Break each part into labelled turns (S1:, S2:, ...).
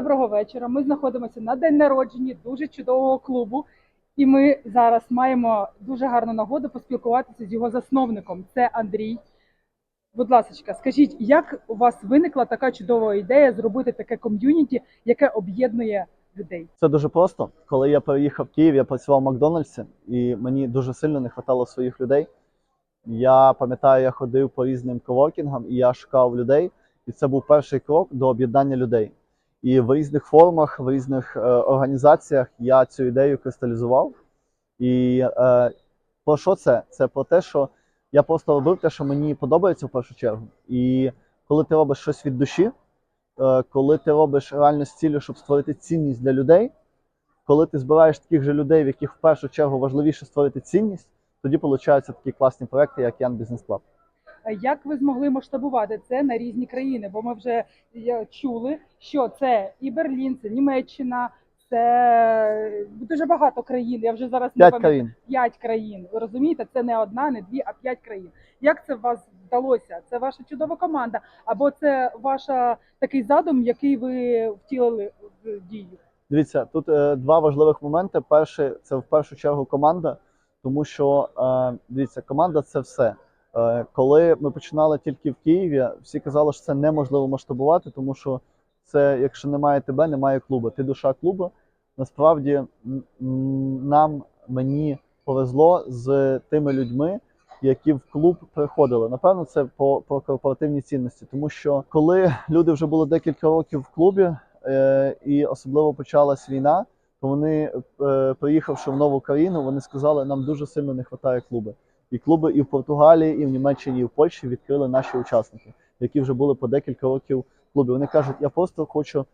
S1: Доброго вечора. Ми знаходимося на день народження дуже чудового клубу, і ми зараз маємо дуже гарну нагоду поспілкуватися з його засновником. Це Андрій. Будь ласка, скажіть, як у вас виникла така чудова ідея зробити таке ком'юніті, яке об'єднує людей?
S2: Це дуже просто. Коли я переїхав в Київ, я працював в Макдональдсі, і мені дуже сильно не вистачало своїх людей. Я пам'ятаю, я ходив по різним коворкінгам, і я шукав людей. І це був перший крок до об'єднання людей. І в різних формах, в різних е, організаціях я цю ідею кристалізував. І е, про що це? Це про те, що я просто робив те, що мені подобається в першу чергу. І коли ти робиш щось від душі, е, коли ти робиш реально з ціллю, щоб створити цінність для людей, коли ти збираєш таких же людей, в яких в першу чергу важливіше створити цінність, тоді получаються такі класні проекти, як Ян Бізнес Клаб.
S1: Як ви змогли масштабувати це на різні країни? Бо ми вже е, чули, що це і Берлін, це Німеччина, це дуже багато країн. Я вже зараз не пам'ятаю.
S2: країн.
S1: п'ять країн. Ви розумієте, це не одна, не дві, а п'ять країн. Як це у вас вдалося? Це ваша чудова команда, або це ваша такий задум, який ви втілили в дію?
S2: Дивіться, тут е, два важливих моменти. Перший це в першу чергу команда, тому що е, дивіться, команда це все. Е, коли ми починали тільки в Києві, всі казали, що це неможливо масштабувати, тому що це, якщо немає тебе, немає клубу. Ти душа клубу. Насправді нам мені повезло з тими людьми, які в клуб приходили. Напевно, це по, по корпоративній цінності, тому що коли люди вже були декілька років в клубі, е, і особливо почалась війна, то вони, е, приїхавши в нову країну, вони сказали, нам дуже сильно не вистачає клуби. І клуби і в Португалії, і в Німеччині, і в Польщі відкрили наші учасники, які вже були по декілька років в клубі. Вони кажуть, я просто хочу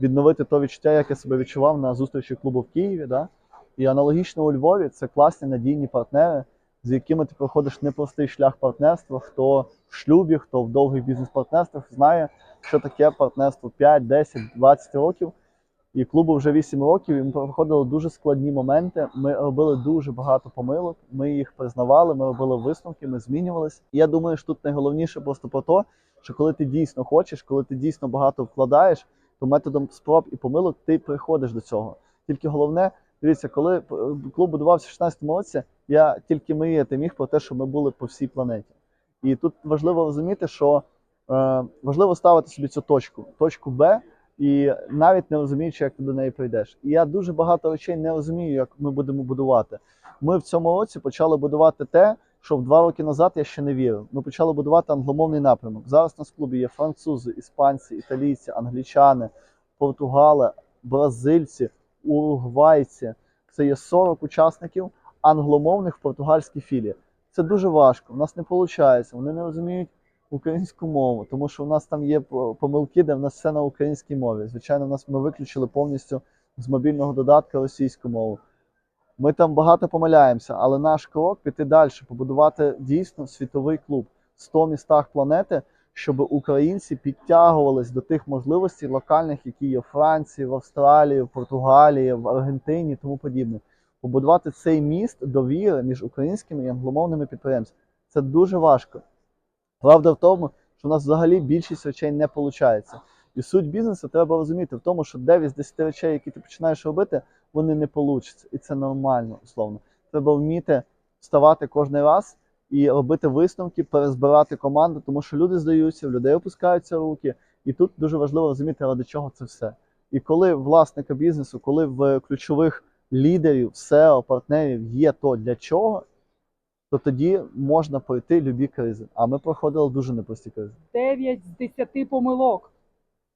S2: відновити то відчуття, як я себе відчував на зустрічі клубу в Києві. Да? І аналогічно у Львові це класні надійні партнери, з якими ти проходиш непростий шлях партнерства. Хто в шлюбі, хто в довгих бізнес-партнерствах, знає, що таке партнерство 5, 10, 20 років. І клубу вже 8 років, і ми проходили дуже складні моменти. Ми робили дуже багато помилок. Ми їх признавали, ми робили висновки, ми змінювалися. І я думаю, що тут найголовніше просто про те, що коли ти дійсно хочеш, коли ти дійсно багато вкладаєш, то методом спроб і помилок ти приходиш до цього. Тільки головне, дивіться, коли е, клуб будувався в 16 році, я тільки мріяти міг про те, що ми були по всій планеті. І тут важливо розуміти, що е, важливо ставити собі цю точку, точку Б, і навіть не розуміючи, як ти до неї прийдеш. І я дуже багато речей не розумію, як ми будемо будувати. Ми в цьому році почали будувати те, що в два роки назад я ще не вірив. Ми почали будувати англомовний напрямок. Зараз у нас в клубі є французи, іспанці, італійці, англічани, португали, бразильці, уругвайці. Це є 40 учасників англомовних в португальській філії. Це дуже важко. У нас не виходить. Вони не розуміють українську мову, тому що у нас там є помилки, де в нас все на українській мові. Звичайно, у нас ми виключили повністю з мобільного додатка російську мову. Ми там багато помиляємося, але наш крок піти далі, побудувати дійсно світовий клуб в 100 містах планети, щоб українці підтягувались до тих можливостей локальних, які є в Франції, в Австралії, в Португалії, в Аргентині тому подібне. Побудувати цей міст довіри між українськими і англомовними підприємцями. Це дуже важко. Правда в тому, що в нас взагалі більшість речей не виходить. І суть бізнесу треба розуміти в тому, що 9 з 10 речей, які ти починаєш робити, вони не получаться. І це нормально, условно. Треба вміти вставати кожен раз і робити висновки, перезбирати команду, тому що люди здаються, в людей опускаються руки. І тут дуже важливо розуміти, ради чого це все. І коли власника бізнесу, коли в ключових лідерів, SEO, партнерів є то для чого, то тоді можна пройти любі кризи. А ми проходили дуже непрості кризи.
S1: 9 з 10 помилок.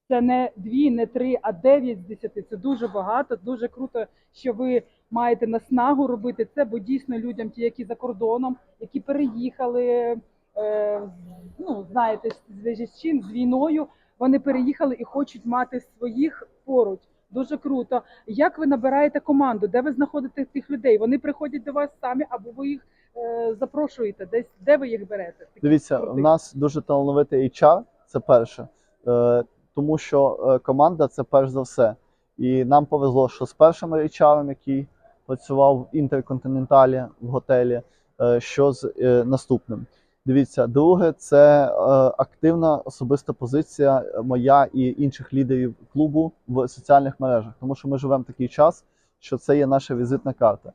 S1: Це не 2, не 3, а 9 з 10. Це дуже багато, дуже круто, що ви маєте наснагу робити це, бо дійсно людям, ті, які за кордоном, які переїхали, е, ну, знаєте, з чим, з війною, вони переїхали і хочуть мати своїх поруч. Дуже круто. Як ви набираєте команду? Де ви знаходите цих людей? Вони приходять до вас самі, або ви їх запрошуєте? Десь де ви їх берете?
S2: Дивіться, у
S1: крутих.
S2: нас дуже талановитий HR, це перше. Е, тому що е, команда це перш за все. І нам повезло, що з першим HR, який працював в інтерконтиненталі в готелі, е, що з е, наступним. Дивіться, друге, це е, активна особиста позиція моя і інших лідерів клубу в соціальних мережах, тому що ми живемо в такий час, що це є наша візитна карта.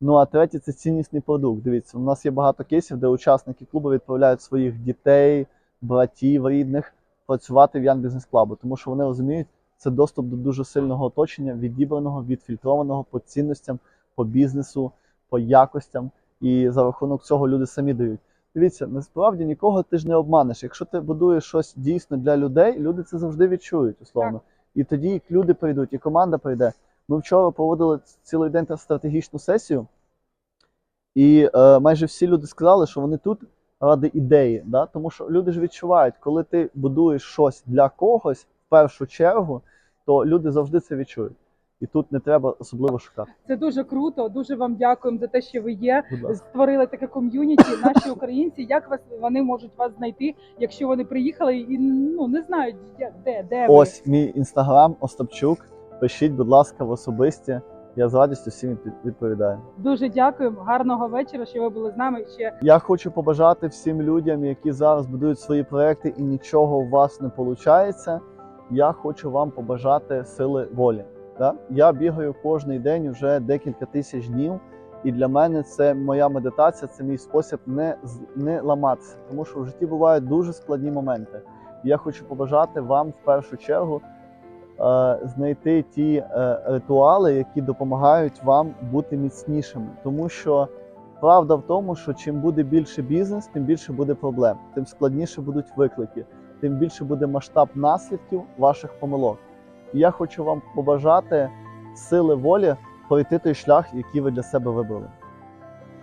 S2: Ну а третє це ціннісний продукт. Дивіться, у нас є багато кейсів, де учасники клубу відправляють своїх дітей, братів рідних працювати в Ян Бізнес Клабу, тому що вони розуміють, це доступ до дуже сильного оточення, відібраного, відфільтрованого по цінностям, по бізнесу, по якостям. І за рахунок цього люди самі дають. Дивіться, насправді нікого ти ж не обманеш. Якщо ти будуєш щось дійсно для людей, люди це завжди відчують, условно. І тоді люди прийдуть, і команда прийде. Ми вчора проводили цілий день стратегічну сесію, і е, майже всі люди сказали, що вони тут ради ідеї. Да? Тому що люди ж відчувають, коли ти будуєш щось для когось в першу чергу, то люди завжди це відчують. І тут не треба особливо шукати.
S1: Це дуже круто. Дуже вам дякуємо за те, що ви є. Створили таке ком'юніті. Наші українці. Як вас вони можуть вас знайти, якщо вони приїхали і ну не знають де, де, ви?
S2: Ось мій інстаграм Остапчук. Пишіть, будь ласка, в особисті. Я з радістю всім відповідаю.
S1: Дуже дякуємо. Гарного вечора, що ви були з нами. Ще
S2: Я хочу побажати всім людям, які зараз будують свої проекти і нічого у вас не виходить. Я хочу вам побажати сили волі. Да? Я бігаю кожен день вже декілька тисяч днів, і для мене це моя медитація, це мій спосіб не, не ламатися, тому що в житті бувають дуже складні моменти. Я хочу побажати вам в першу чергу знайти ті е, ритуали, які допомагають вам бути міцнішими, тому що Правда в тому, що чим буде більше бізнес, тим більше буде проблем, тим складніше будуть виклики, тим більше буде масштаб наслідків ваших помилок. І я хочу вам побажати сили волі пройти той шлях, який ви для себе вибрали.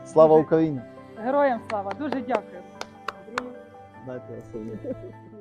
S2: Слава Україні!
S1: героям слава. Дуже дякую.
S2: Дайте.